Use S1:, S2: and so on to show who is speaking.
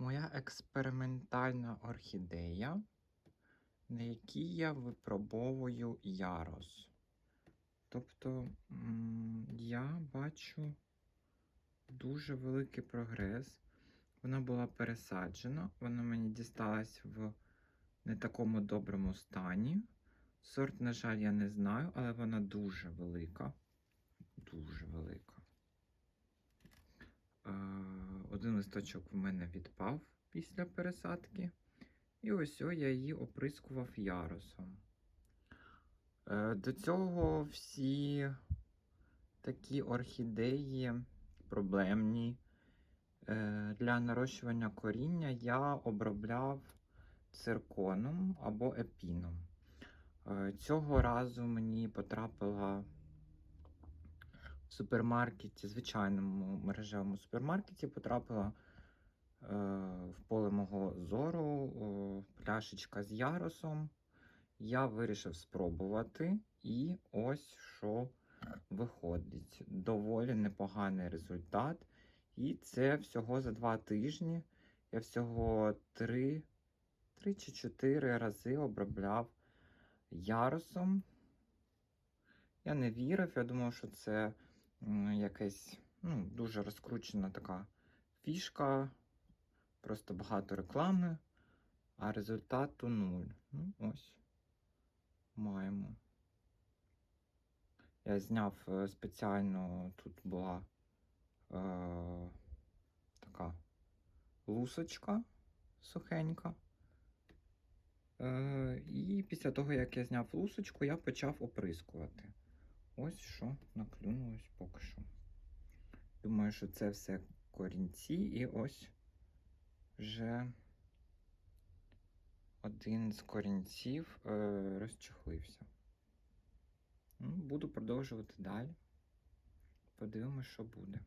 S1: Моя експериментальна орхідея, на якій я випробовую ярос. Тобто я бачу дуже великий прогрес. Вона була пересаджена, вона мені дісталась в не такому доброму стані. Сорт, на жаль, я не знаю, але вона дуже велика. Дуже велика. Один листочок в мене відпав після пересадки. І ось о, я її оприскував ярусом. Е, До цього всі такі орхідеї проблемні. Е, Для нарощування коріння я обробляв цирконом або епіном. Е, Цього разу мені потрапила супермаркеті, звичайному мережевому супермаркеті, потрапила е, в поле мого зору о, пляшечка з ярусом. Я вирішив спробувати, і ось що виходить. Доволі непоганий результат. І це всього за два тижні. Я всього три, три чи чотири рази обробляв ярусом. Я не вірив, я думав, що це якась ну, дуже розкручена така фішка, просто багато реклами, а результату нуль. Ну, ось маємо. Я зняв е, спеціально, тут була е, така лусочка сухенька. Е, і після того, як я зняв лусочку, я почав оприскувати. Ось що наклюнулось поки що. Думаю, що це все корінці, і ось вже один з корінців е, розчехлився. Ну, буду продовжувати далі. Подивимось, що буде.